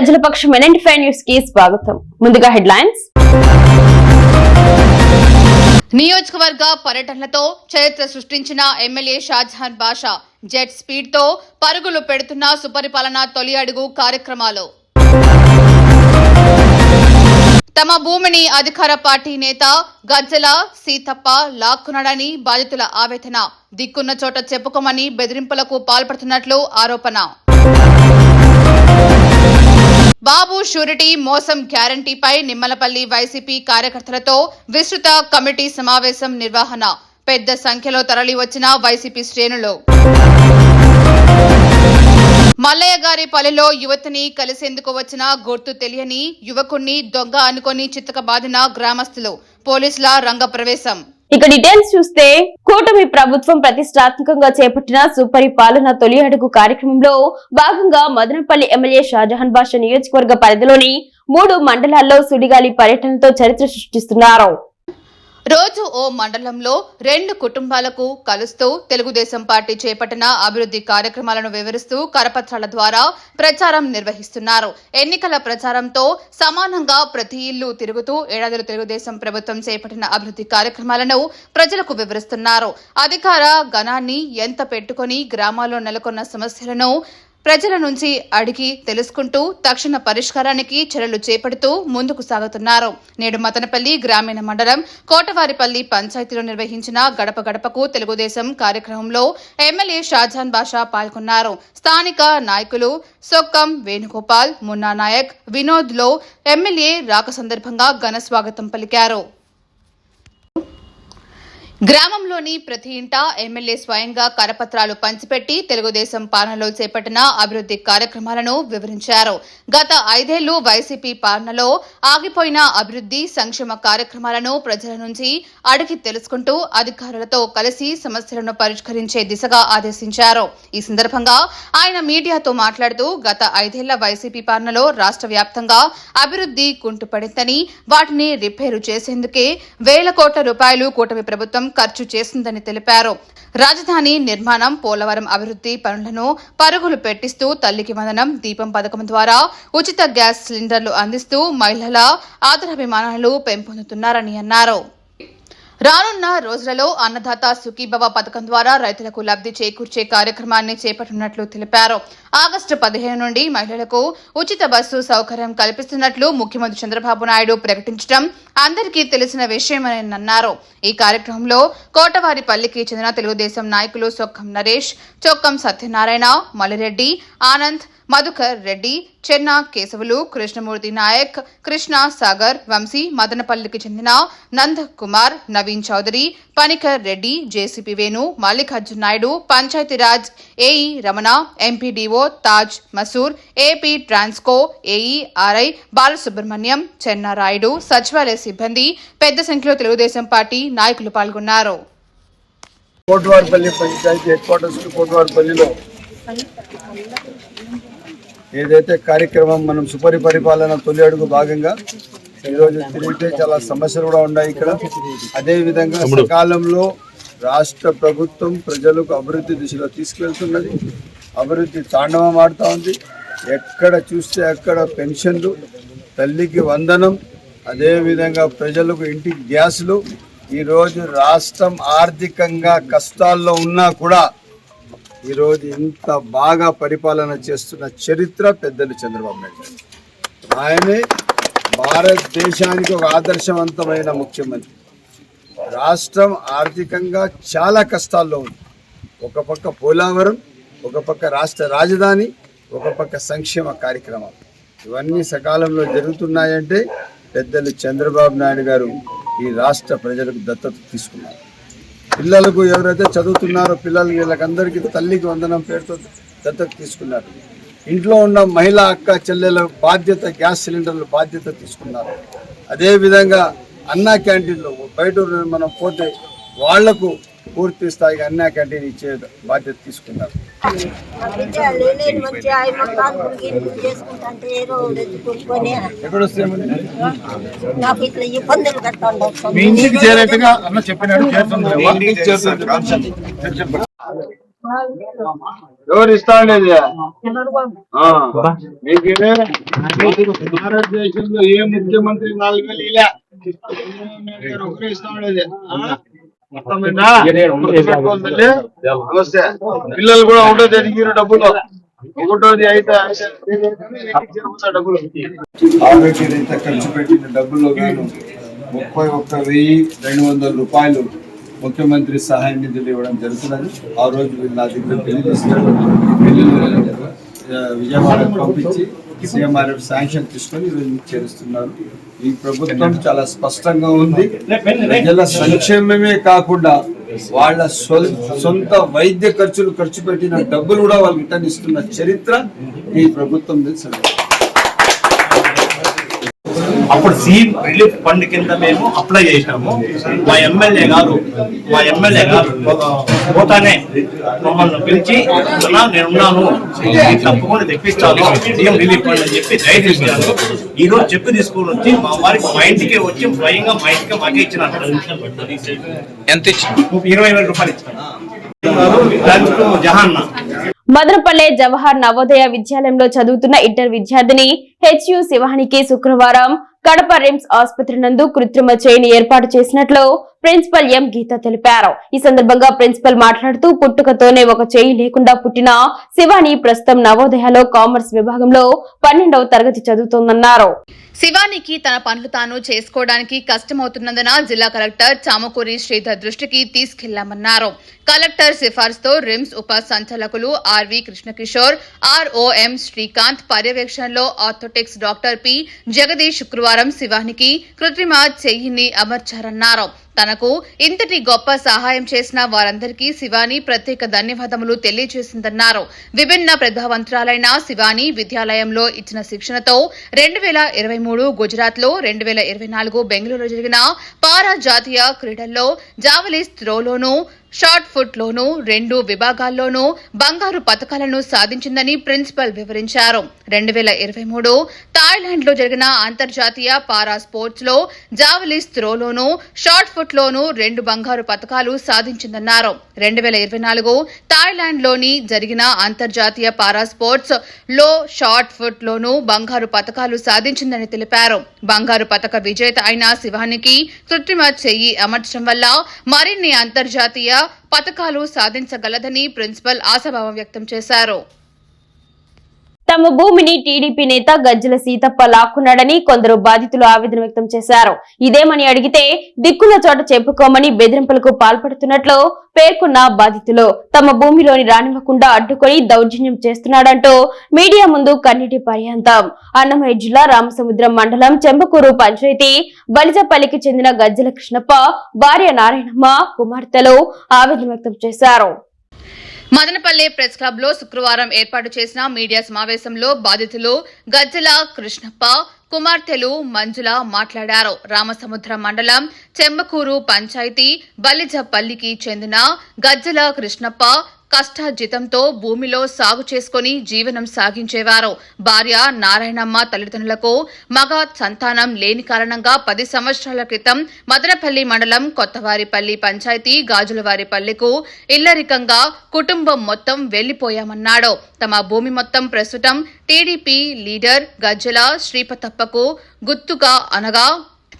ప్రజల పక్షం ఎన్ఎంటీ న్యూస్కి స్వాగతం. ముందుగా హెడ్లైన్స్. నియోజకవర్గ పర్యటనలతో చరిత్ర సృష్టించిన ఎమ్మెల్యే షాజహాన్ బాషా జెట్ స్పీడ్తో పరుగులు పెడుతున్న సుపరిపాలన తొలి అడుగు కార్యక్రమాలు. తమ భూమిని అధికార పార్టీ నేత గజ్జల సీతప్ప లాక్కున్నాడని బాధితుల ఆవేదన. దిక్కున్న చోట చెప్పుకోమని బెదిరింపులకు పాల్పడుతున్నట్లు ఆరోపణ. బాబు షూరిటీ మోసం గ్యారంటీపై నిమ్మలపల్లి వైసీపీ కార్యకర్తలతో విస్తృత కమిటీ సమావేశం నిర్వహణ. పెద్ద సంఖ్యలో తరలి వచ్చిన వైసీపీ శ్రేణులు. మల్లయ్య గారి పల్లెలో యువతిని కలిసేందుకు వచ్చిన గుర్తు తెలియని యువకుణ్ణి దొంగ అనుకొని చిత్తకబాదిన గ్రామస్తులు. పోలీసుల రంగ ప్రవేశం ఇక డీటెయిల్స్ చూస్తే కూటమి ప్రభుత్వం ప్రతిష్టాత్మకంగా చేపట్టిన సుపరిపాలన తొలి అడుగు కార్యక్రమంలో భాగంగా మదనపల్లి ఎమ్మెల్యే షాజహాన్ బాషా నియోజకవర్గ పరిధిలోని మూడు మండలాల్లో సుడిగాలి పర్యటనతో చరిత్ర సృష్టిస్తున్నారు. రోజు ఓ మండలంలో రెండు కుటుంబాలకు కలుస్తూ తెలుగుదేశం పార్టీ చేపట్టిన అభివృద్ధి కార్యక్రమాలను వివరిస్తూ కరపత్రాల ద్వారా ప్రచారం నిర్వహిస్తున్నారు. ఎన్నికల ప్రచారంతో సమానంగా ప్రతి ఇల్లు తిరుగుతూ ఏడాదిలో తెలుగుదేశం ప్రభుత్వం చేపట్టిన అభివృద్ధి కార్యక్రమాలను ప్రజలకు వివరిస్తున్నారు. అధికార గణాన్ని ఎంత పెట్టుకొని గ్రామాల్లో నెలకొన్న సమస్యలను ప్రజల నుంచి అడిగి తెలుసుకుంటూ తక్షణ పరిష్కారానికి చర్యలు చేపడుతూ ముందుకు సాగుతున్నారు. నేడు మతనపల్లి గ్రామీణ మండలం కోటవారిపల్లి పంచాయతీలో నిర్వహించిన గడప గడపకు తెలుగుదేశం కార్యక్రమంలో ఎమ్మెల్యే షాజాన్ బాషా పాల్గొన్నారు. స్థానిక నాయకులు సొక్కం వేణుగోపాల్ మున్నా నాయక్ వినోద్లో ఎమ్మెల్యే రాక సందర్భంగా ఘన స్వాగతం పలికారు. గ్రామంలోని ప్రతి ఇంట ఎమ్మెల్యే స్వయంగా కరపత్రాలు పంచిపెట్టి తెలుగుదేశం పాలనలో చేపట్టిన అభివృద్ధి కార్యక్రమాలను వివరించారు. గత ఐదేళ్ళు వైసీపీ పాలనలో ఆగిపోయిన అభివృద్ధి సంక్షేమ కార్యక్రమాలను ప్రజల నుంచి అడిగి తెలుసుకుంటూ అధికారులతో కలిసి సమస్యలను పరిష్కరించే దిశగా ఆదేశించారు. ఈ సందర్భంగా ఆయన మీడియాతో మాట్లాడుతూ గత ఐదేళ్ళ వైసీపీ పాలనలో రాష్ట్ర వ్యాప్తంగా అభివృద్ధి కుంటుపడిందని వాటిని రిపేరు చేసేందుకే వేల కోట్ల రూపాయలు కూటమి ప్రభుత్వం ఖర్చు చేసిందని తెలిపారు. రాజధాని నిర్మాణం పోలవరం అభివృద్ధి పనులను పరుగులు పెట్టిస్తూ తల్లికి వందనం దీపం పథకం ద్వారా ఉచిత గ్యాస్ సిలిండర్లు అందిస్తూ మహిళల ఆదరాభిమానాలు పెంపొందుతున్నారని అన్నారు. రానున్న రోజులలో అన్నదాత సుఖీభవ పథకం ద్వారా రైతులకు లబ్ధి చేకూర్చే కార్యక్రమాన్ని చేపట్టనున్నట్లు తెలిపారు. ఆగస్టు పదిహేను నుండి మహిళలకు ఉచిత బస్సు సౌకర్యం కల్పిస్తున్నట్లు ముఖ్యమంత్రి చంద్రబాబు నాయుడు ప్రకటించడం అందరికీ తెలిసిన విషయమని అన్నారు ఈ కార్యక్రమంలో కోటవారిపల్లికి చెందిన తెలుగుదేశం నాయకులు సొక్కం నరేష్ చొక్కం సత్యనారాయణ మలిరెడ్డి ఆనంద్ మధుకర్ రెడ్డి చెన్న కేశవులు కృష్ణమూర్తి నాయక్ కృష్ణ సాగర్ వంశీ మదనపల్లికి చెందిన Nand Kumar Naveen Chowdary Panikar Reddy JCP Venu Mallikarjun Naidu Panchayati Raj AE Ramana MPDO Taj Masoor AP Transco AE RI Balasubramanyam Chennarayudu సచివాలయ సిబ్బంది పెద్ద సంఖ్యలో తెలుగుదేశం పార్టీ నాయకులు పాల్గొన్నారు. కోట్వార్పల్లి పంచాయతీ హెడ్ క్వార్టర్స్ కోట్వార్పల్లిలో ఏదైతే కార్యక్రమం మనం సుపరి పరిపాలన తొలి అడుగు భాగంగా ఈరోజు తిరిగితే చాలా సమస్యలు కూడా ఉన్నాయి ఇక్కడ. అదే విధంగా సకాలంలో రాష్ట్ర ప్రభుత్వం ప్రజలకు అభివృద్ధి దిశలో తీసుకెళ్తున్నది. అభివృద్ధి తాండవం ఆడుతూ ఉంది. ఎక్కడ చూస్తే అక్కడ పెన్షన్లు తల్లికి వందనం అదే విధంగా ప్రజలకు ఇంటికి గ్యాసులు. ఈరోజు రాష్ట్రం ఆర్థికంగా కష్టాల్లో ఉన్నా కూడా ఈరోజు ఇంత బాగా పరిపాలన చేస్తున్న చరిత్ర పెద్దలు చంద్రబాబు నాయుడు గారు. ఆయనే భారతదేశానికి ఒక ఆదర్శవంతమైన ముఖ్యమంత్రి. రాష్ట్రం ఆర్థికంగా చాలా కష్టాల్లో ఉంది. ఒక పక్క పోలవరం ఒక పక్క రాష్ట్ర రాజధాని ఒక పక్క సంక్షేమ కార్యక్రమాలు. ఇవన్నీ సకాలంలో జరుగుతున్నాయంటే పెద్దలు చంద్రబాబు నాయుడు గారు ఈ రాష్ట్ర ప్రజలకు దత్తత తీసుకున్నారు. పిల్లలకు ఎవరైతే చదువుతున్నారో పిల్లలు వీళ్ళకందరికీ తల్లికి వందనం పేరుతో దత్తత తీసుకున్నారు. ఇంట్లో ఉన్న మహిళా అక్క చెల్లెల బాధ్యత గ్యాస్ సిలిండర్ల బాధ్యత తీసుకున్నారు. అదేవిధంగా అన్నా క్యాంటీన్లో బయట మనం పోతే వాళ్ళకు పూర్తి స్థాయిగా అన్నా క్యాంటీన్ ఇచ్చే బాధ్యత తీసుకున్నారు. మీ ఇంటికి చేరేట్టుగా అన్న చెప్పినాడు ఎవరు ఇస్తా ఉండేది. మీకు? భారతదేశంలో ఏ ముఖ్యమంత్రి నాలుగు వేలు ఇలా ఒకరే ఇస్తా ఉండేది పిల్లలు కూడా ఒకటో తేదీకి డబ్బులు. ఒకటోది అయితే అయితే డబ్బులు. ఆరోగ్య రీత ఖర్చు పెట్టిన డబ్బుల్లో గాను ముప్పై ఒక్క వెయ్యి రెండు వందల రూపాయలు ముఖ్యమంత్రి సహాయ నిధులు ఇవ్వడం జరుగుతున్నది. ఆ రోజు వీళ్ళు నా దగ్గర పెళ్ళి విజయవాడకు పంపించి సీఎంఆర్ఎఫ్ శాంక్షన్ తీసుకొని ఈరోజు చేరుస్తున్నారు. ఈ ప్రభుత్వం చాలా స్పష్టంగా ఉంది. ప్రజల సంక్షేమమే కాకుండా వాళ్ళ సొంత వైద్య ఖర్చులు ఖర్చు పెట్టిన డబ్బులు కూడా వాళ్ళు రిటర్న్ ఇస్తున్న చరిత్ర ఈ ప్రభుత్వం తెలుసు అప్పుడు సీఎం రిలీఫ్ ఫండ్ కింద మేము అప్లై చేసినాము మా ఎమ్మెల్యే గారు మా ఎమ్మెల్యే గారు పోతానే మమ్మల్ని పిలిచి "అన్నా, నేనున్నాను తప్పకుండా తెప్పిస్తాను. సీఎం రిలీఫ్ ఫండ్ అని చెప్పి ఇచ్చాను ఈ రోజు చెప్పు తీసుకొని వచ్చి మా వారికి మా ఇంటికి వచ్చి స్వయంగా మా ఇంటికి మాకే ఇచ్చినారు. ఎంత ఇచ్చి ఇరవై వేల రూపాయలు ఇచ్చినారు. జహాన్ మదనపల్లె జవహర్ నవోదయ విద్యాలయంలో చదువుతున్న ఇంటర్ విద్యార్థిని హెచ్యు శివానికి శుక్రవారం కడప రిమ్స్ ఆసుపత్రి నందు కృత్రిమ చేయిని ఏర్పాటు చేసినట్లు ప్రిన్సిపల్ ఎం గీత తెలిపారు. ఈ సందర్భంగా ప్రిన్సిపల్ మాట్లాడుతూ పుట్టుకతోనే ఒక చేయి లేకుండా పుట్టిన శివాని ప్రస్తుతం నవోదయలో కామర్స్ విభాగంలో పన్నెండవ తరగతి చదువుతోందన్నారు. శివానికి తన పనులు తాను చేసుకోవడానికి కష్టమవుతున్నందున జిల్లా కలెక్టర్ చామకూరి శ్రీధర్ దృష్టికి తీసుకెళ్ళామన్నారు. కలెక్టర్ సిఫార్సుతో రిమ్స్ ఉప సంచాలకులు ఆర్వి కృష్ణకిషోర్ ఆర్ఓఎం శ్రీకాంత్ పర్యవేక్షణలో ఆర్థోటిక్స్ డాక్టర్ పి జగదీష్ శుక్రవారం శివానికి కృత్రిమ చెయ్యిని అమర్చారన్నారు. తనకు ఇంతటి గొప్ప సహాయం చేసిన వారందరికీ శివాని ప్రత్యేక ధన్యవాదములు తెలియజేసిందన్నారు. విభిన్న ప్రతిభావంతురాలైన శివాని విద్యాలయంలో ఇచ్చిన శిక్షణతో రెండు వేల ఇరవై మూడు గుజరాత్లో రెండు వేల ఇరవై నాలుగు బెంగళూరులో జరిగిన పారా జాతీయ క్రీడల్లో జావలిస్ త్రోలోనూ షార్ట్ ఫుట్ లోనూ రెండు విభాగాల్లోనూ బంగారు పథకాలను సాధించిందని ప్రిన్సిపల్ వివరించారు. రెండు వేల ఇరవై మూడు థాయిలాండ్లో జరిగిన అంతర్జాతీయ పారా స్పోర్ట్స్లో జావలిస్ త్రోలోనూ షార్ట్ ఫుట్ లోనూ రెండు బంగారు పథకాలు సాధించిందన్నారు. రెండు వేల ఇరవై నాలుగు థాయిలాండ్లోని జరిగిన అంతర్జాతీయ పారా స్పోర్ట్స్లో షార్ట్ ఫుట్ లోనూ బంగారు పథకాలు సాధించిందని తెలిపారు. బంగారు పథక విజేత అయిన శివానికి కృత్రిమ చెయ్యి అమర్చడం వల్ల మరిన్ని అంతర్జాతీయ పథకాలు సాధించగలదని ప్రిన్సిపల్ ఆశాభావం వ్యక్తం చేశారు. తమ భూమిని టీడీపీ నేత గజ్జల సీతప్ప లాక్కున్నాడని కొందరు బాధితులు ఆవేదన వ్యక్తం చేశారు. ఇదేమని అడిగితే దిక్కుల చోట చెప్పుకోమని బెదిరింపులకు పాల్పడుతున్నట్లు పేర్కొన్న బాధితులు. తమ భూమిలోని రానివ్వకుండా అడ్డుకొని దౌర్జన్యం చేస్తున్నాడంటూ మీడియా ముందు కన్నీటి పర్యాంతం. అన్నమయ్య జిల్లా రామసముద్రం మండలం చెంబకూరు పంచాయతీ బలిజపల్లికి చెందిన గజ్జల కృష్ణప్ప భార్య నారాయణమ్మ కుమార్తెలు ఆవేదన వ్యక్తం చేశారు. మదనపల్లి ప్రెస్ క్లబ్లో శుక్రవారం ఏర్పాటు చేసిన మీడియా సమావేశంలో బాధితులు గజ్జల కృష్ణప్ప కుమార్తెలు మంజుల మాట్లాడారు. రామసముద్ర మండలం చెంబకూరు పంచాయతీ బలిజపల్లికి చెందిన గజ్జల కృష్ణప్ప కష్టార్జితంతో భూమిలో సాగు చేసుకుని జీవనం సాగించేవారు. భార్య నారాయణమ్మ తల్లిదండ్రులకు మగ సంతానం లేని కారణంగా పది సంవత్సరాల క్రితం మదనపల్లి మండలం కొత్తవారిపల్లి పంచాయతీ గాజులవారిపల్లికు ఇల్లరికంగా కుటుంబం మొత్తం వెళ్ళిపోయామన్నాడు తమ భూమి మొత్తం ప్రస్తుతం టీడీపీ లీడర్ గజ్జల శ్రీపతప్పకు గుర్తుగా అనగా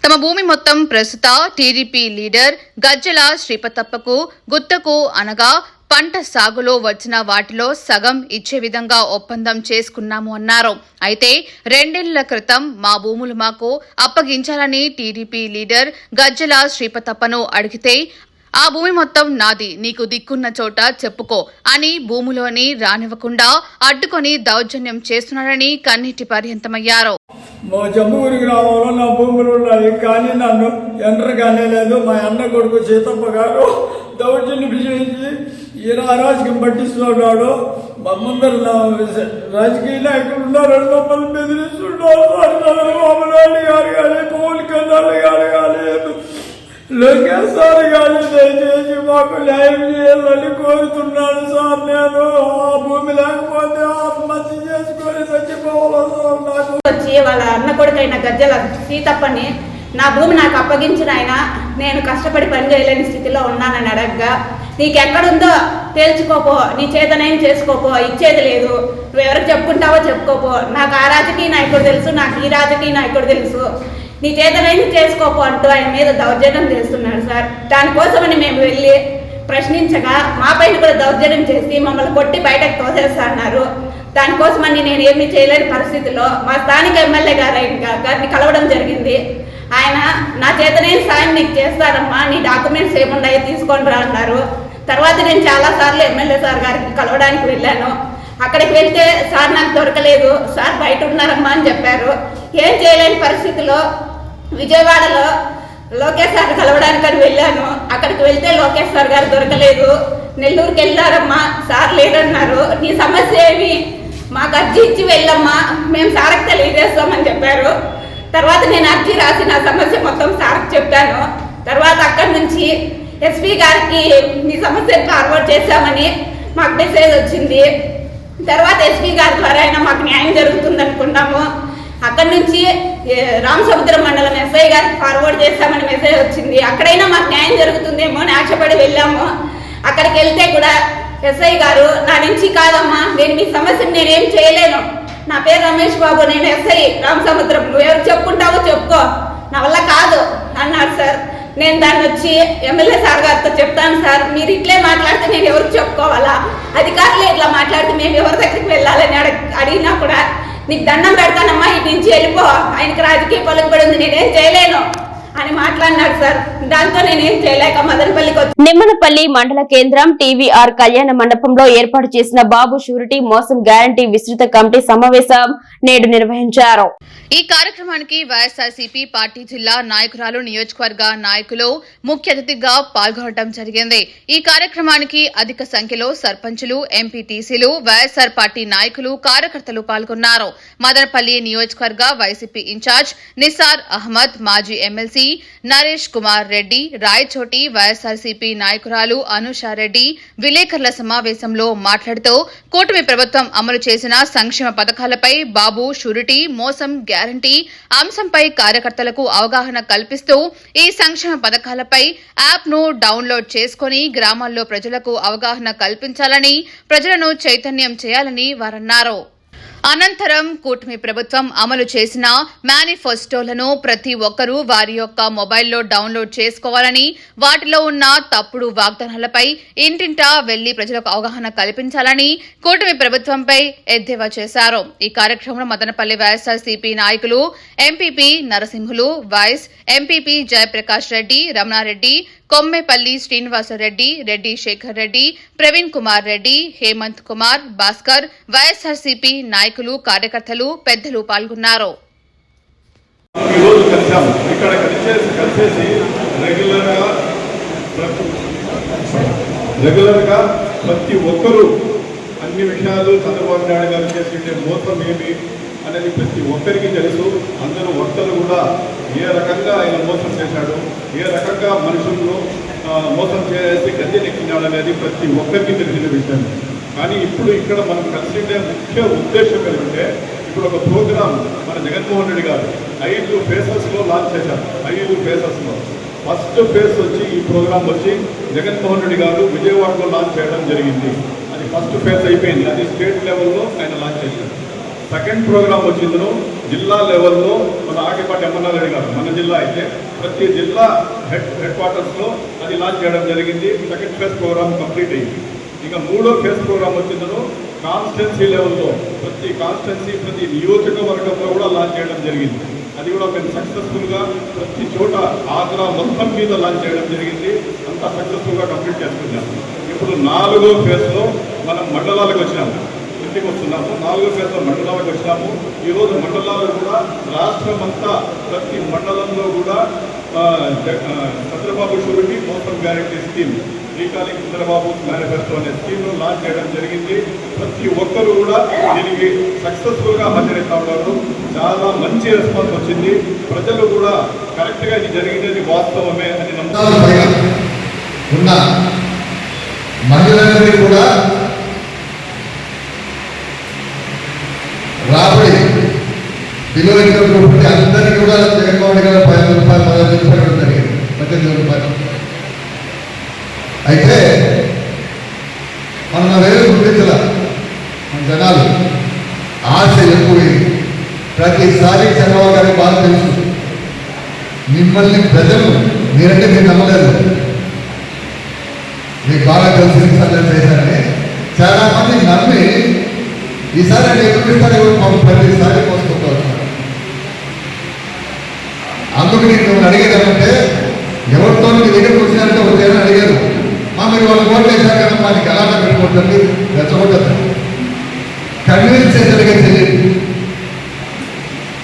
తమ భూమి మొత్తం ప్రస్తుత టీడీపీ లీడర్ గజ్జల శ్రీపతప్పకు గుత్తకు అనగా పంట సాగులో వచ్చిన వాటిలో సగం ఇచ్చే విధంగా ఒప్పందం చేసుకున్నాము అన్నారు. అయితే రెండేళ్ళ క్రితం మా భూములు మాకు అప్పగించాలని టీడీపీ లీడర్ గజ్జల శ్రీపతప్పను అడిగితే ఆ భూమి మొత్తం నాది నీకు దిక్కున్న చోట చెప్పుకో అని భూమిలోని రానివ్వకుండా అడ్డుకొని దౌర్జన్యం చేస్తున్నాడని కన్నీటి పర్యంతమయ్యారు. మా జమ్మూరి గ్రామంలో నా భూములు ఉన్నాయి కానీ నన్ను ఎంటర్ కానేలేదు మా అన్న కొడుకు సీతప్ప గారు దౌర్జన్యం విజయించి ఈయన అరాజకం పట్టిస్తున్నాడు మా ముందర నా రాజకీయ నాయకులు ఉన్నారని మమ్మల్ని బెదిరిస్తున్నారు. సార్ చంద్రబాబు నాయుడు గారు కానీ పవన్ కళ్యాణ్ గారు కానీ లోకేష్ సార్ కానీ దయచేసి మాకు న్యాయం చేయాలని కోరుతున్నాను సార్. నేను ఆ భూమి లేకపోతే ఆత్మహత్య చేసుకొని చచ్చిపోవాలి సార్ నాకు. వచ్చి వాళ్ళ అన్న కొడుకైన గజ్జల సీతప్పని నా భూమి నాకు అప్పగించిన ఆయన నేను కష్టపడి పని చేయలేని స్థితిలో ఉన్నానని అడగగా నీకెక్కడుందో తేల్చుకోపో నీ చేతనేం చేసుకోపో ఇచ్చేది లేదు. నువ్వు చెప్పుకుంటావో చెప్పుకోపో. నాకు ఆ రాజకీయ నాయకుడు తెలుసు నాకు ఈ రాజకీయ నాయకుడు తెలుసు. నీ చేతనైంది చేసుకోపో అంటూ ఆయన మీద దౌర్జన్యం చేస్తున్నాడు సార్. దానికోసమని మేము వెళ్ళి ప్రశ్నించగా మా పైన కూడా దౌర్జన్యం చేసి మమ్మల్ని కొట్టి బయటకు తోసేస్తా అన్నారు. దానికోసమని నేను ఏమీ చేయలేని పరిస్థితిలో మా స్థానిక ఎమ్మెల్యే గారు ఆయన గారిని కలవడం జరిగింది. ఆయన నా చేతనే సాయం నీకు చేస్తానమ్మా. నీ డాక్యుమెంట్స్ ఏమున్నాయో తీసుకొని రా అన్నారు. తర్వాత నేను చాలా సార్లు ఎమ్మెల్యే సార్ గారికి కలవడానికి వెళ్ళాను. అక్కడికి వెళ్తే సార్ నాకు దొరకలేదు. సార్ బయట ఉన్నారమ్మా అని చెప్పారు. ఏం చేయలేని పరిస్థితిలో విజయవాడలో లోకేష్ సార్ కలవడానికని వెళ్ళాను. అక్కడికి వెళ్తే లోకేష్ సార్ గారు దొరకలేదు. నెల్లూరుకి వెళ్ళారమ్మా. సార్ లేడన్నారు నీ సమస్య ఏమి? మాకు అర్జీ ఇచ్చి వెళ్ళమ్మా. మేము సార్కి తెలియజేస్తామని చెప్పారు. తర్వాత నేను అర్జీ రాసి నా సమస్య మొత్తం సార్కి చెప్పాను. తర్వాత అక్కడి నుంచి ఎస్పీ గారికి మీ సమస్య ఫార్వర్డ్ చేశామని మాకు మెసేజ్ వచ్చింది. తర్వాత ఎస్పీ గారి ద్వారా అయినా మాకు న్యాయం జరుగుతుంది అనుకున్నాము. అక్కడి నుంచి రామసముద్ర మండలం ఎస్ఐ గారికి ఫార్వర్డ్ చేస్తామని మెసేజ్ వచ్చింది. అక్కడైనా మాకు న్యాయం జరుగుతుందేమో అని ఆశపడి వెళ్ళాము. అక్కడికి వెళ్తే కూడా ఎస్ఐ గారు నా నుంచి కాదమ్మా నేను మీ సమస్యను నేనేం చేయలేను. నా పేరు రమేష్ బాబు నేను ఎస్ఐ రామసముద్రం. నువ్వు ఎవరు చెప్పుకుంటావో చెప్పుకో. నా వల్ల కాదు అన్నారు సార్. నేను దాన్ని వచ్చి ఎమ్మెల్యే సార్ గారితో చెప్తాను సార్. మీరు ఇట్లే మాట్లాడితే నేను ఎవరికి చెప్పుకోవాలా? అధికారులు ఇట్లా మాట్లాడితే మేము ఎవరి దగ్గరికి వెళ్ళాలని అడిగినా కూడా నీకు దండం పెడతానమ్మా ఇటు నుంచి వెళ్ళిపో. ఆయనకి రాజకీయ పలుకుబడి ఉంది. నేనేం చేయలేను. అని మాట్లాడినాడు సార్. దాంతో నేనేం చేయలేక మదనపల్లికి వచ్చి నిమ్మనపల్లి మండల కేంద్రం టీవీఆర్ కళ్యాణ మండపంలో ఏర్పాటు చేసిన బాబు షూరిటీ మోసం గ్యారంటీ విస్తృత కమిటీ సమావేశం నేడు నిర్వహించారు. ఈ కార్యక్రమానికి వైఎస్ఆర్సీపీ పార్టీ జిల్లా నాయకురాలు నియోజకవర్గ నాయకులు ముఖ్య అతిథిగా పాల్గొనడం జరిగింది. ఈ కార్యక్రమానికి అధిక సంఖ్యలో సర్పంచులు ఎంపీటీసీలు వైఎస్ఆర్ పార్టీ నాయకులు కార్యకర్తలు పాల్గొన్నారు. మదనపల్లి నియోజకవర్గ వైసీపీ ఇన్ఛార్జ్ నిసార్ అహ్మద్ మాజీ ఎమ్మెల్సీ నరేష్ కుమార్ రెడ్డి రాయచోటి వైఎస్ఆర్సీపీ నాయకురాలు అనుషారెడ్డి విలేకరుల సమావేశంలో మాట్లాడుతూ కూటమి ప్రభుత్వం అమలు చేసిన సంక్షేమ పథకాలపై బాబు షూరిటీ మోసం గ్యారంటీ అంశంపై కార్యకర్తలకు అవగాహన కల్పిస్తూ ఈ సంక్షేమ పథకాలపై యాప్ను డౌన్లోడ్ చేసుకుని గ్రామాల్లో ప్రజలకు అవగాహన కల్పించాలని ప్రజలను చైతన్యం చేయాలని వారన్నారు. అనంతరం కూటమి ప్రభుత్వం అమలు చేసిన మేనిఫెస్టోలను ప్రతి ఒక్కరూ వారి యొక్క మొబైల్లో డౌన్లోడ్ చేసుకోవాలని వాటిలో ఉన్న తప్పుడు వాగ్దానాలపై ఇంటింటా వెళ్ళి ప్రజలకు అవగాహన కల్పించాలని కూటమి ప్రభుత్వంపై ఎద్దేవా చేశారు. ఈ కార్యక్రమంలో మదనపల్లి వైఎస్ఆర్సీపీ నాయకులు MPP Narasimhulu vice MPP Jayaprakash Reddy Ramana Reddy Kommepalli Srinivasa Reddy Reddy Shekar Reddy Praveen Kumar Reddy Hemanth Kumar Bhaskar YSRCP నాయకులు కార్యకర్తలు పెద్దలు పాల్గొన్నారు. రెగ్యులర్గా ప్రతి ఒక్కరూ అన్ని విషయాలు చంద్రబాబు నాయుడు గారు చేసే మోసం ఏమి? అనేది ప్రతి ఒక్కరికి తెలుసు. అందరూ వక్తలు కూడా ఏ రకంగా ఆయన మోసం చేశాడు ఏ రకంగా మనుషులను మోసం చేసి గద్దె అనేది ప్రతి ఒక్కరికి తెలిసిన విషయం. కానీ ఇప్పుడు ఇక్కడ మనం కలిసి ముఖ్య ఉద్దేశం ఏంటంటే ఇప్పుడు ఒక ప్రోగ్రామ్ మన జగన్మోహన్ రెడ్డి గారు ఐదు ఫేసెస్లో లాంచ్ చేశారు. ఐదు ఫేసెస్లో ఫస్ట్ ఫేస్ వచ్చి ఈ ప్రోగ్రామ్ వచ్చి జగన్మోహన్ రెడ్డి గారు విజయవాడలో లాంచ్ చేయడం జరిగింది. అది ఫస్ట్ ఫేస్ అయిపోయింది. అది స్టేట్ లెవెల్లో ఆయన లాంచ్ చేశారు. సెకండ్ ప్రోగ్రామ్ వచ్చిందను జిల్లా లెవెల్లో మన ఆగిపాటి ఎంఎన్ఆర్ రెడ్డి గారు మన జిల్లా అయితే ప్రతి జిల్లా హెడ్ హెడ్ క్వార్టర్స్లో అది లాంచ్ చేయడం జరిగింది. సెకండ్ ఫేజ్ ప్రోగ్రామ్ కంప్లీట్ అయింది. ఇక మూడో ఫేజ్ ప్రోగ్రామ్ వచ్చిందను కాన్స్టెన్సీ లెవెల్లో ప్రతి కాన్స్టెన్సీ ప్రతి నియోజకవర్గంలో కూడా లాంచ్ చేయడం జరిగింది. అది కూడా మేము సక్సెస్ఫుల్గా ప్రతి చోట ఆంధ్ర మొత్తం మీద లాంచ్ చేయడం జరిగింది. అంతా సక్సెస్ఫుల్గా కంప్లీట్ చేసుకున్నాం. ఇప్పుడు నాలుగో ఫేజ్లో మనం మండలాలకు వచ్చినాము ఇంటికి వస్తున్నాము. నాలుగో పేద మండలాలకు వచ్చినాము. ఈరోజు మండలాలు కూడా రాష్ట్రం అంతా ప్రతి మండలంలో కూడా చంద్రబాబు షూరిటీ మోసం గ్యారెంటీ స్కీమ్ శ్రీకాళి చంద్రబాబు మేనిఫెస్టో అనే స్కీమ్ లాంచ్ చేయడం జరిగింది. ప్రతి ఒక్కరు కూడా దీనికి సక్సెస్ఫుల్గా ఉన్నారు. చాలా మంచి రెస్పాన్స్ వచ్చింది. ప్రజలు కూడా కరెక్ట్గా ఇది జరిగినది వాస్తవమే అని నమ్ముతారు ఉన్న మహిళలందరికీ కూడా విలువ ఇచ్చినప్పుడు అందరికీ కూడా జగన్మోహన్ గారు పదిహేను రూపాయలు పదహైదు రూపాయలు ఉంటాయి పద్దెనిమిది రూపాయలు అయితే మన వేలు గుర్తించాల మన జనాలు ఆశ ఎక్కువైంది ప్రతిసారి చంద్రబాబు గారికి బాగా తెలుసు మిమ్మల్ని ప్రజలు మీరంటే మీరు నమ్మలేదు మీకు బాగా కలిసి సర్జన చేశారని చాలా మంది నమ్మి ఈసారి అంటే ఎప్పుడు ఇస్తారు ప్రతిసారి అందుకు నేను మిమ్మల్ని అడిగేదామంటే ఎవరితో మీ దగ్గరకు వచ్చినారంటే వచ్చారని అడిగారు. మా మీరు వాళ్ళు ఓట్లు వేశారు కదా మాకు ఎలా పెట్టుకుంటుంది రెచ్చగొట్టదు కన్విన్స్ చేసేదిగా తెలియదు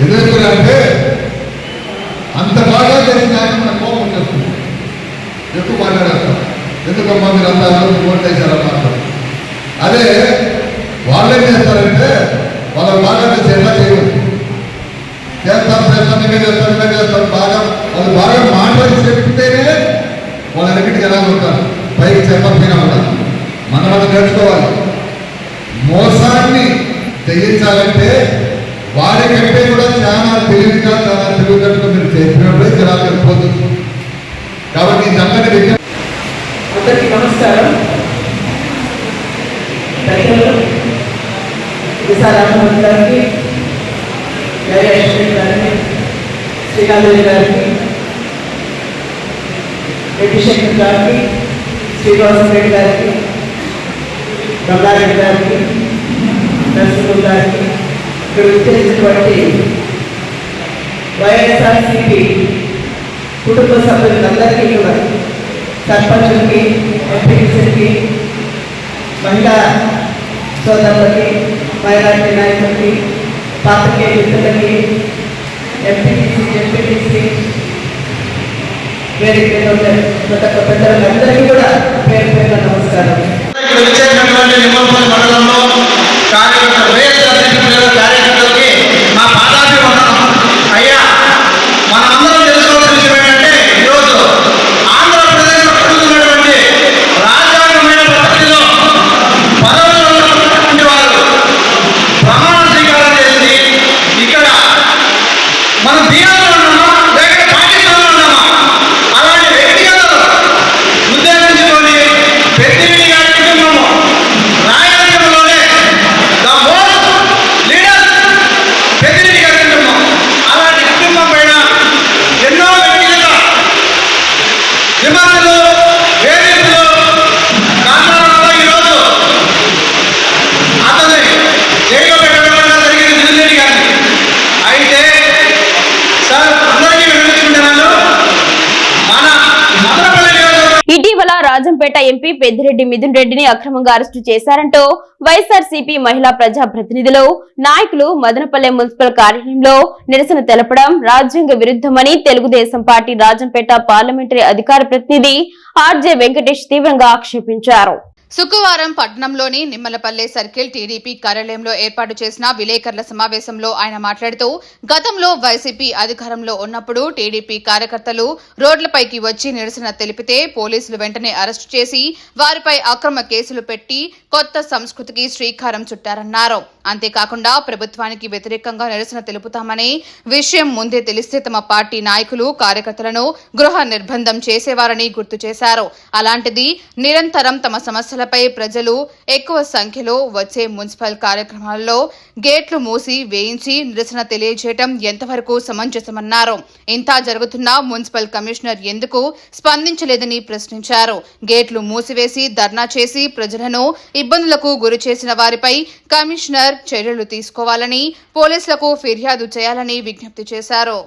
ఎందుకంటే అంత బాగా జరిగిన ఆయన మన కోపం వచ్చేస్తుంది. ఎక్కువ మాట్లాడేస్తాం. ఎందుకమ్మా మీరు అంత ఓట్లు వేశారమ్మా అంటారు. అదే వాళ్ళు ఏం చేస్తారంటే వాళ్ళ బాగా చేయాలా చేయవచ్చు చేస్తాం చేస్తాం ఇంకా చేస్తాం ఇంకా చేస్తాం బాగా వాళ్ళు బాగా మాట్లాడి చెప్తేనే వాళ్ళ వెనకటి జనాలు ఉంటారు? పైకి చెప్పకపోయినా కూడా. మనం వాళ్ళు నేర్చుకోవాలి. మోసాన్ని తెగించాలంటే వారికంటే కూడా చాలా తెలివిగా చాలా తెలివితేటలు మీరు చెప్పినప్పుడే జనాలు వెళ్ళిపోతుంది కాబట్టి ఇదందరి విజ్ఞప్తి అందరికీ నమస్కారం. ప్రజలు విశారామన్ గారికి గారికి శ్రీకాంత్ గారికి రెడ్డి శంకర్ గారికి శ్రీనివాస రెడ్డి గారికి రంగారెడ్డి గారికి నరసింహ గారికి ఇక్కడ విచ్చేసినటువంటి వైఎస్ఆర్సిపి కుటుంబ సభ్యులందరికీ కూడా సర్పంచులకి ఎంపీటీసీలకి మహిళా సోదరులకి మైనార్టీ నాయకులకి పాత్రికేయ మిత్రులకి ఎంపీటీసీ ఎంపీటీసీ వేదిక ప్రతి ఒక్క పెద్దలందరికీ కూడా పేరు పేరు నమస్కారం కార్యకర్తలకి మా పాదాభి ఎంపీ పెద్దిరెడ్డి మిథున్ రెడ్డిని అక్రమంగా అరెస్టు చేశారంటూ వైఎస్ఆర్సీపీ మహిళా ప్రజా ప్రతినిధులు నాయకులు మదనపల్లె మున్సిపల్ కార్యాలయంలో నిరసన తెలపడం రాజ్యాంగ విరుద్ధమని తెలుగుదేశం పార్టీ రాజంపేట పార్లమెంటరీ అధికార ప్రతినిధి ఆర్జే వెంకటేష్ తీవ్రంగా ఆక్షేపించారు. శుక్రవారం పట్టణంలోని నిమ్మలపల్లె సర్కిల్ టీడీపీ కార్యాలయంలో ఏర్పాటు చేసిన విలేకరుల సమావేశంలో ఆయన మాట్లాడుతూ గతంలో వైసీపీ అధికారంలో ఉన్నప్పుడు టీడీపీ కార్యకర్తలు రోడ్లపైకి వచ్చి నిరసన తెలిపితే పోలీసులు వెంటనే అరెస్టు చేసి వారిపై అక్రమ కేసులు పెట్టి కొత్త సంస్కృతికి శ్రీకారం చుట్టారన్నారు. అంతేకాకుండా ప్రభుత్వానికి వ్యతిరేకంగా నిరసన తెలుపుతామని విషయం ముందే తెలిస్తే తమ పార్టీ నాయకులు కార్యకర్తలను గృహ నిర్బంధం చేసేవారని గుర్తు చేశారు. అలాంటిది నిరంతరం తమ సమస్య సమస్యలపై ప్రజలు ఎక్కువ సంఖ్యలో వచ్చే మున్సిపల్ కార్యక్రమాల్లో గేట్లు మూసి వేయించి నిరసన తెలియజేయటం ఎంతవరకు సమంజసమన్నారు. ఇంత జరుగుతున్నా మున్సిపల్ కమిషనర్ ఎందుకు స్పందించలేదని ప్రశ్నించారు. గేట్లు మూసివేసి ధర్నా చేసి ప్రజలను ఇబ్బందులకు గురి చేసిన వారిపై కమిషనర్ చర్యలు తీసుకోవాలని పోలీసులకు ఫిర్యాదు చేయాలని విజ్ఞప్తి చేశారు.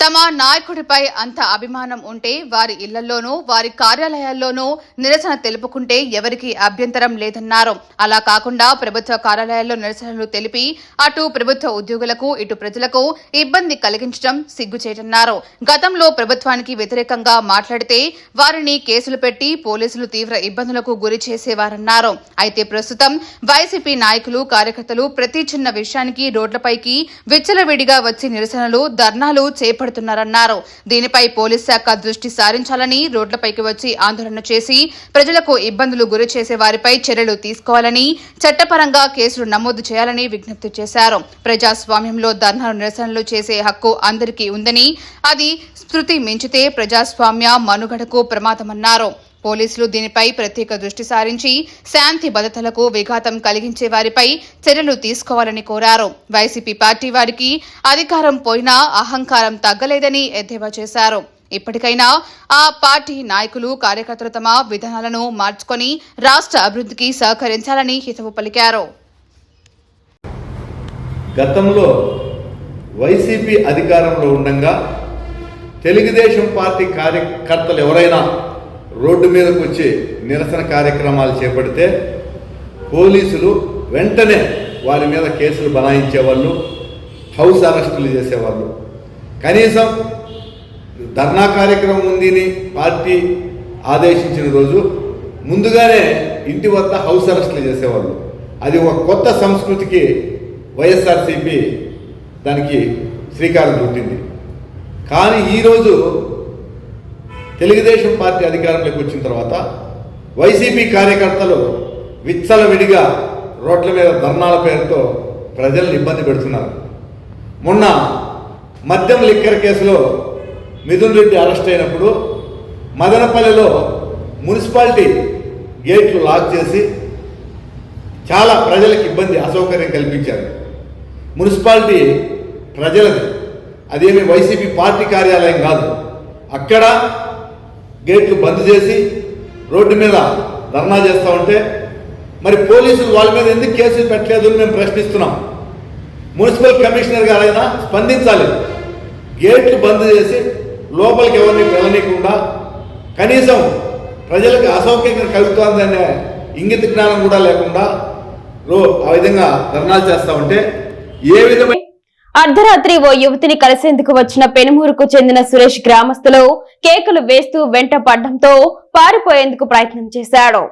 తమ నాయకుడిపై అంత అభిమానం ఉంటే వారి ఇళ్ళలోనూ వారి కార్యాలయాల్లోనూ నిరసన తెలుపుకుంటే ఎవరికీ అభ్యంతరం లేదన్నారు. అలా కాకుండా ప్రభుత్వ కార్యాలయాల్లో నిరసనలు తెలిపి అటు ప్రభుత్వ ఉద్యోగులకు ఇటు ప్రజలకు ఇబ్బంది కలిగించడం సిగ్గుచేటన్నారు. గతంలో ప్రభుత్వానికి వ్యతిరేకంగా మాట్లాడితే వారిని కేసులు పెట్టి పోలీసులు తీవ్ర ఇబ్బందులకు గురి చేసేవారన్నారు. అయితే ప్రస్తుతం వైసీపీ నాయకులు కార్యకర్తలు ప్రతి చిన్న విషయానికి రోడ్లపైకి విచ్చలవిడిగా వచ్చి నిరసనలు ధర్నాలు చేపడుతున్నారన్నారు దీనిపై పోలీస్ శాఖ దృష్టి సారించాలని రోడ్లపైకి వచ్చి ఆందోళన చేసి ప్రజలకు ఇబ్బందులు గురి చేసే వారిపై చర్యలు తీసుకోవాలని చట్టపరంగా కేసులు నమోదు చేయాలని విజ్ఞప్తి చేశారు. ప్రజాస్వామ్యంలో ధర్నాలు నిరసనలు చేసే హక్కు అందరికీ ఉందని అది స్మృతి మించితే ప్రజాస్వామ్య మనుగడకు ప్రమాదమన్నారు. పోలీసులు దీనిపై ప్రత్యేక దృష్టి సారించి శాంతి భద్రతలకు విఘాతం కలిగించే వారిపై చర్యలు తీసుకోవాలని కోరారు. వైసీపీ పార్టీ వారికి అధికారం పోయినా అహంకారం తగ్గలేదని ఎద్దేవా చేశారు. ఇప్పటికైనా ఆ పార్టీ నాయకులు కార్యకర్తలు తమ విధానాలను మార్చుకొని రాష్ట్ర అభివృద్ధికి సహకరించాలని హితవు పలికారు. గతంలో వైసీపీ అధికారంలో ఉండగా తెలుగుదేశం పార్టీ కార్యకర్తలు ఎవరైనా రోడ్డు మీదకు వచ్చి నిరసన కార్యక్రమాలు చేపడితే పోలీసులు వెంటనే వారి మీద కేసులు బనాయించేవాళ్ళు హౌస్ అరెస్టులు చేసేవాళ్ళు. కనీసం ధర్నా కార్యక్రమం ఉందని పార్టీ ఆదేశించిన రోజు ముందుగానే ఇంటి వద్ద హౌస్ అరెస్టులు చేసేవాళ్ళు. అది ఒక కొత్త సంస్కృతికి వైఎస్ఆర్సీపీ దానికి శ్రీకారం చుట్టింది. కానీ ఈరోజు తెలుగుదేశం పార్టీ అధికారంలోకి వచ్చిన తర్వాత వైసీపీ కార్యకర్తలు విచ్చలవిడిగా రోడ్ల మీద ధర్నాల పేరుతో ప్రజల్ని ఇబ్బంది పెడుతున్నారు. మొన్న మద్యం లిక్కర్ కేసులో మిథున్ రెడ్డి అరెస్ట్ అయినప్పుడు మదనపల్లిలో మున్సిపాలిటీ గేట్లు లాక్ చేసి చాలా ప్రజలకు ఇబ్బంది అసౌకర్యం కల్పించారు. మున్సిపాలిటీ ప్రజలది. అదేమి వైసీపీ పార్టీ కార్యాలయం కాదు. అక్కడ గేట్లు బంద్ చేసి రోడ్డు మీద ధర్నా చేస్తూ ఉంటే మరి పోలీసులు వాళ్ళ మీద ఎందుకు కేసులు పెట్టలేదు అని మేము ప్రశ్నిస్తున్నాం. మున్సిపల్ కమిషనర్ గారైనా స్పందించాలి. గేట్లు బంద్ చేసి లోపలికి ఎవరిని వెళ్ళనీయకుండా కనీసం ప్రజలకు అసౌకర్యం కలుగుతోందనే ఇంగిత జ్ఞానం కూడా లేకుండా రో ఆ విధంగా ధర్నాలు చేస్తూ ఉంటే ఏ విధమైన అర్ధరాత్రి ఓ యువతిని కలిసేందుకు వచ్చిన పెనుమూరుకు చెందిన సురేష్ గ్రామస్తులు కేకులు వేస్తూ వెంట పడ్డంతో పారిపోయేందుకు ప్రయత్నం చేశాడు.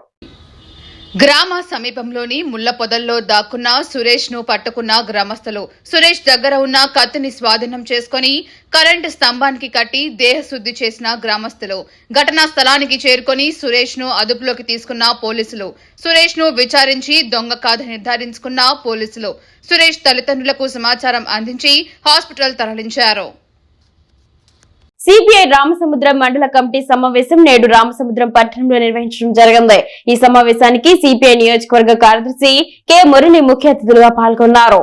గ్రామ సమీపంలోని ముళ్ళ పొదల్లో దాక్కున్న సురేష్ను పట్టుకున్న గ్రామస్తులు సురేష్ దగ్గర ఉన్న కత్తిని స్వాధీనం చేసుకుని కరెంటు స్తంభానికి కట్టి దేహశుద్ధి చేసిన గ్రామస్తులు ఘటనా స్థలానికి చేరుకొని సురేష్ను అదుపులోకి తీసుకున్న పోలీసులు. సురేష్ను విచారించి దొంగ కాదని నిర్ధారించుకున్న పోలీసులు. సురేష్ తల్లిదండ్రులకు సమాచారం అందించి హాస్పిటల్ తరలించారు. సిపిఐ రామసముద్రం మండల కమిటీ సమావేశం నేడు రామసముద్రం పట్టణంలో నిర్వహించడం జరిగింది. ఈ సమావేశానికి సిపిఐ నియోజకవర్గ కార్యదర్శి కె మురళి ముఖ్య అతిథులుగా పాల్గొన్నారు.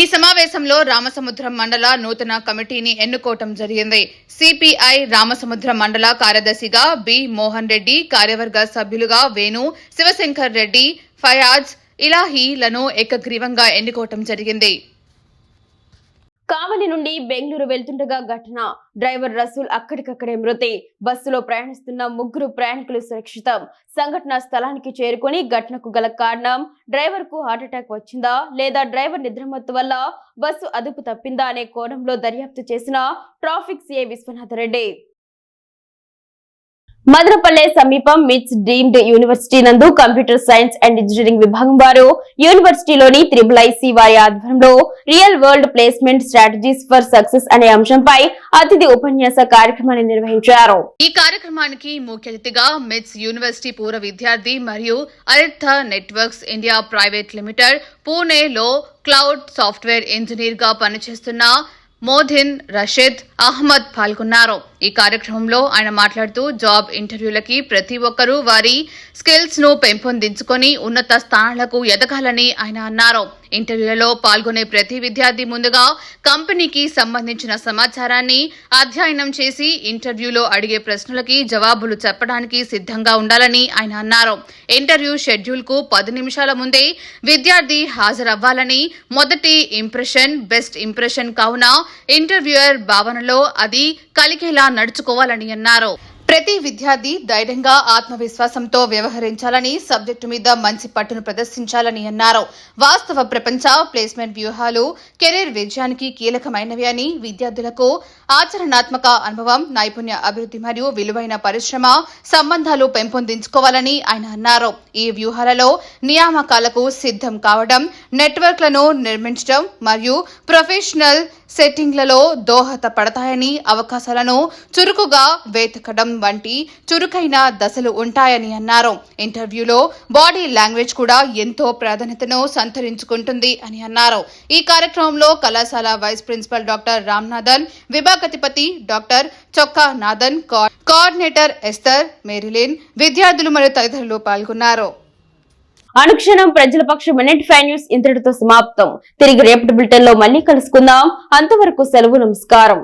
ఈ సమావేశంలో రామసముద్రం మండల నూతన కమిటీని ఎన్నుకోవటం జరిగింది. సిపిఐ రామసముద్రం మండల కార్యదర్శిగా బి మోహన్ రెడ్డి కార్యవర్గ సభ్యులుగా వేణు శివశంకర్ రెడ్డి ఫయాజ్ ఇలాహీలను ఏకగ్రీవంగా ఎన్నుకోవటం జరిగింది. కావలి నుండి బెంగళూరు వెళ్తుండగా ఘటన. డ్రైవర్ రసూల్ అక్కడికక్కడే మృతి. బస్సులో ప్రయాణిస్తున్న ముగ్గురు ప్రయాణికులు సురక్షితం. సంఘటన స్థలానికి చేరుకొని ఘటనకు గల కారణం డ్రైవర్కు హార్ట్అటాక్ వచ్చిందా లేదా డ్రైవర్ నిద్రమత్తు వల్ల బస్సు అదుపు తప్పిందా అనే కోణంలో దర్యాప్తు చేసిన ట్రాఫిక్ సిఐ విశ్వనాథ రెడ్డి మదనపల్లె సమీపం మిట్స్ డీమ్డ్ యూనివర్సిటీ నందు కంప్యూటర్ సైన్స్ అండ్ ఇంజనీరింగ్ విభాగం వారు యూనివర్సిటీలోని త్రిబుల్ ఐసి వారి ఆధ్వర్యంలో real world placement strategies for success అనే అంశంపై అతిథి ఉపన్యాస కార్యక్రమాన్ని నిర్వహించారు. ఈ కార్యక్రమానికి ముఖ్య అతిథిగా మిట్స్ యూనివర్సిటీ పూర్వ విద్యార్థి మరియు Arista networks India private limited పూణేలో క్లౌడ్ సాఫ్ట్వేర్ ఇంజనీర్గా పనిచేస్తున్న మోధిన్ రషీద్ అహ్మద్ పాల్గొన్నారు. ఈ కార్యక్రమంలో ఆయన మాట్లాడుతూ జాబ్ ఇంటర్వ్యూలకి ప్రతి ఒక్కరూ వారి స్కిల్స్ను పెంపొందించుకొని ఉన్నత స్థానాలకు ఎదగాలని ఆయన అన్నారు. ఇంటర్వ్యూలలో పాల్గొనే ప్రతి విద్యార్థి ముందుగా కంపెనీకి సంబంధించిన సమాచారాన్ని అధ్యయనం చేసి ఇంటర్వ్యూలో అడిగే ప్రశ్నలకి జవాబులు చెప్పడానికి సిద్ధంగా ఉండాలని ఆయన అన్నారు. ఇంటర్వ్యూ షెడ్యూల్కు పది నిమిషాల ముందే విద్యార్థి హాజరవ్వాలని మొదటి ఇంప్రెషన్ బెస్ట్ ఇంప్రెషన్ కావున ఇంటర్వ్యూయర్ భావనలో అది కలిగేలా నడుచుకోవాలని అన్నారు. ప్రతి విద్యార్థి ధైర్యంగా ఆత్మవిశ్వాసంతో వ్యవహరించాలని సబ్జెక్టు మీద మంచి పట్టును ప్రదర్శించాలని అన్నారు. వాస్తవ ప్రపంచ ప్లేస్మెంట్ వ్యూహాలు కెరీర్ విజయానికి కీలకమైనవి అని విద్యార్థులకు ఆచరణాత్మక అనుభవం నైపుణ్య అభివృద్ధి మరియు విలువైన పరిశ్రమ సంబంధాలు పెంపొందించుకోవాలని ఆయన అన్నారు. ఈ వ్యూహాలలో నియామకాలకు సిద్ధం కావడం నెట్వర్క్లను నిర్మించడం మరియు ప్రొఫెషనల్ సెట్టింగ్లలో దోహదపడతాయని అవకాశాలను చురుకుగా వెతకడం వంటి చురుకైన దశలు ఉంటాయని అన్నారు. ఇంటర్వ్యూలో బాడీ లాంగ్వేజ్ కూడా ఎంతో ప్రాధాన్యతను సంతరించుకుంటుంది అని అన్నారు. ఈ కార్యక్రమంలో కళాశాల vice principal doctor Ramnathan విభాగతిపతి doctor Chokka Nathan coordinator Esther Marilyn విద్యార్థులు మరియు తదితరులు పాల్గొన్నారు. అనుక్షణం ప్రజల పక్షం మినిట్ ఫైవ్ న్యూస్ ఇంతటితో సమాప్తం. తిరిగి రేపటి బులెటిన్లో మళ్ళీ కలుసుకుందాం. అంతవరకు సెలవు నమస్కారం.